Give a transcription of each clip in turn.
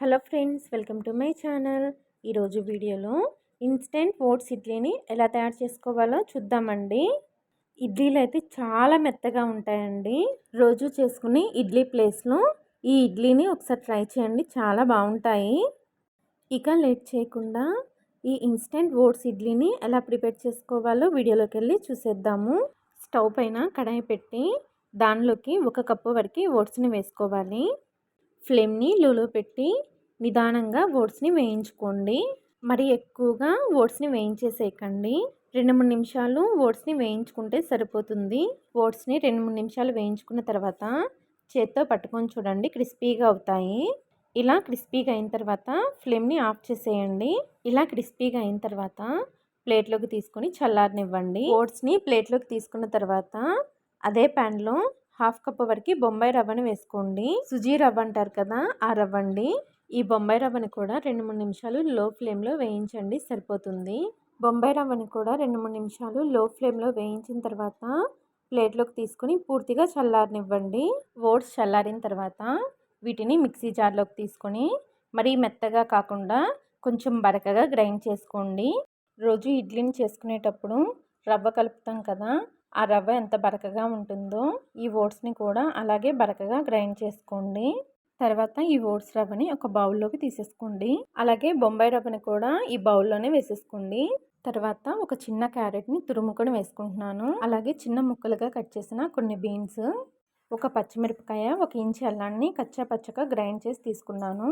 Hello friends welcome to my channel. ఈరోజు వీడియోలో instant oats ఇడ్లీని ఎలా తయారు చేసుకోవాలో చూద్దామండి. ఇడ్లీలు అయితే చాలా మెత్తగా ఉంటాయండి. రోజు చేసుకునే ఇడ్లీ ప్లేస్లో ఈ ఇడ్లీని ఒకసారి ట్రై చేయండి చాలా బాగుంటాయి. ఇక లేట్ చేయకుండా ఈ ఇన్స్టెంట్ ఓట్స్ ఇడ్లీని ఎలా ప్రిపేర్ చేసుకోవాలో వీడియోలోకి వెళ్ళి చూసేద్దాము. స్టవ్ పైన కడాయి పెట్టి దానిలోకి ఒక కప్పు వరకు ఓట్స్ని వేసుకోవాలి. ఫ్లేమ్ని లోలో పెట్టి నిదానంగా ఓట్స్ని వేయించుకోండి. మరి ఎక్కువగా ఓట్స్ని వేయించేసేయకండి. రెండు మూడు నిమిషాలు ఓట్స్ని వేయించుకుంటే సరిపోతుంది. ఓట్స్ని రెండు మూడు నిమిషాలు వేయించుకున్న తర్వాత చేత్తో పట్టుకొని చూడండి క్రిస్పీగా అవుతాయి. ఇలా క్రిస్పీగా అయిన తర్వాత ఫ్లేమ్ని ఆఫ్ చేసేయండి. ఇలా క్రిస్పీగా అయిన తర్వాత ప్లేట్లోకి తీసుకొని చల్లారనివ్వండి. ఓట్స్ని ప్లేట్లోకి తీసుకున్న తర్వాత అదే ప్యాన్లో హాఫ్ కప్ వరకు బొంబాయి రవ్వని వేసుకోండి. సుజీ రవ్వ అంటారు కదా ఆ రవ్వండి. ఈ బొంబాయి రవ్వని కూడా రెండు మూడు నిమిషాలు లో ఫ్లేమ్లో వేయించండి సరిపోతుంది. బొంబాయి రవ్వని కూడా రెండు మూడు నిమిషాలు లో ఫ్లేమ్లో వేయించిన తర్వాత ప్లేట్లోకి తీసుకొని పూర్తిగా చల్లారనివ్వండి. ఓట్స్ చల్లారిన తర్వాత వీటిని మిక్సీ జార్లోకి తీసుకొని మరీ మెత్తగా కాకుండా కొంచెం బరకగా గ్రైండ్ చేసుకోండి. రోజు ఇడ్లీని చేసుకునేటప్పుడు రవ్వ కలుపుతాం కదా ఆ రవ్వ ఎంత బరకగా ఉంటుందో ఈ ఓట్స్ని కూడా అలాగే బరకగా గ్రైండ్ చేసుకోండి. తర్వాత ఈ ఓట్స్ రవ్వని ఒక బౌల్లోకి తీసేసుకోండి. అలాగే బొంబాయి రవ్వని కూడా ఈ బౌల్లోనే వేసేసుకోండి. తర్వాత ఒక చిన్న క్యారెట్ని తురుముకొని వేసుకుంటున్నాను. అలాగే చిన్న ముక్కలుగా కట్ చేసిన కొన్ని బీన్స్ ఒక పచ్చిమిరపకాయ ఒక ఇంచి అల్లాన్ని కచ్చా పచ్చగా గ్రైండ్ చేసి తీసుకున్నాను.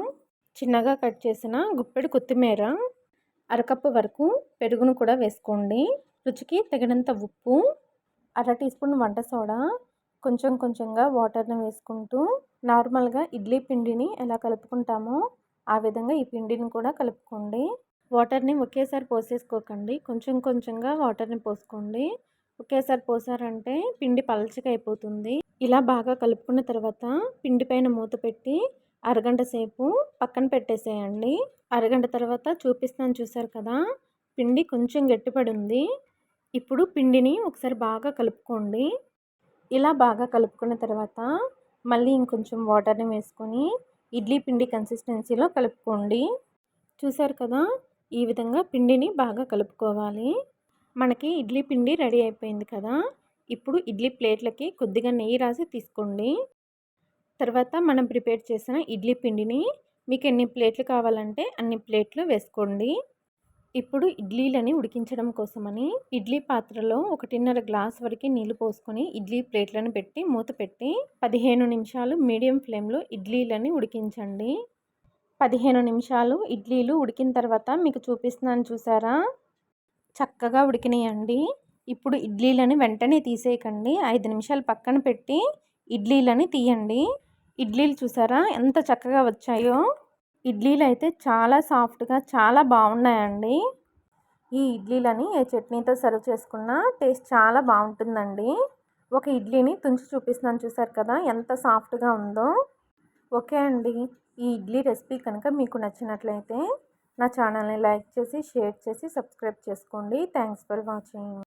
చిన్నగా కట్ చేసిన గుప్పెడు కొత్తిమీర అరకప్పు వరకు పెరుగును కూడా వేసుకోండి. రుచికి తగినంత ఉప్పు అర టీ స్పూన్ వంట సోడా కొంచెం కొంచెంగా వాటర్ని వేసుకుంటూ నార్మల్గా ఇడ్లీ పిండిని ఎలా కలుపుకుంటామో ఆ విధంగా ఈ పిండిని కూడా కలుపుకోండి. వాటర్ని ఒకేసారి పోసేసుకోకండి. కొంచెం కొంచెంగా వాటర్ని పోసుకోండి. ఒకేసారి పోసారంటే పిండి పలచగా అయిపోతుంది. ఇలా బాగా కలుపుకున్న తర్వాత పిండి పైన మూత పెట్టి అరగంట సేపు పక్కన పెట్టేసేయండి. అరగంట తర్వాత చూపిస్తాను చూసారు కదా పిండి కొంచెం గట్టిపడి ఉంది. ఇప్పుడు పిండిని ఒకసారి బాగా కలుపుకోండి. ఇలా బాగా కలుపుకున్న తర్వాత మళ్ళీ ఇంకొంచెం వాటర్ని వేసుకొని ఇడ్లీ పిండి కన్సిస్టెన్సీలో కలుపుకోండి. చూసారు కదా ఈ విధంగా పిండిని బాగా కలుపుకోవాలి. మనకి ఇడ్లీ పిండి రెడీ అయిపోయింది కదా ఇప్పుడు ఇడ్లీ ప్లేట్లకి కొద్దిగా నెయ్యి రాసి తీసుకోండి. తర్వాత మనం ప్రిపేర్ చేసిన ఇడ్లీ పిండిని మీకు ఎన్ని ప్లేట్లు కావాలంటే అన్ని ప్లేట్లు వేసుకోండి. ఇప్పుడు ఇడ్లీలని ఉడికించడం కోసమని ఇడ్లీ పాత్రలో ఒకటిన్నర గ్లాస్ వరకు నీళ్ళు పోసుకొని ఇడ్లీ ప్లేట్లను పెట్టి మూత పెట్టి పదిహేను నిమిషాలు మీడియం ఫ్లేమ్లో ఇడ్లీలని ఉడికించండి. పదిహేను నిమిషాలు ఇడ్లీలు ఉడికిన తర్వాత మీకు చూపిస్తున్నాను చూసారా? చక్కగా ఉడికినాయండి. ఇప్పుడు ఇడ్లీలని వెంటనే తీసేయకండి. ఐదు నిమిషాలు పక్కన పెట్టి ఇడ్లీలని తీయండి. ఇడ్లీలు చూసారా? ఎంత చక్కగా వచ్చాయో! ఇడ్లీలు అయితే చాలా సాఫ్ట్గా చాలా బాగున్నాయండి ఈ ఇడ్లీలని ఏ చట్నీతో సర్వ్ చేసుకున్నా టేస్ట్ చాలా బాగుంటుందండి ఒక ఇడ్లీని తుంచి చూపిస్తున్నాను చూసారు కదా ఎంత సాఫ్ట్గా ఉందో. ఓకే అండి ఈ ఇడ్లీ రెసిపీ కనుక మీకు నచ్చినట్లయితే నా ఛానల్ని లైక్ చేసి షేర్ చేసి సబ్స్క్రైబ్ చేసుకోండి. Thanks for watching.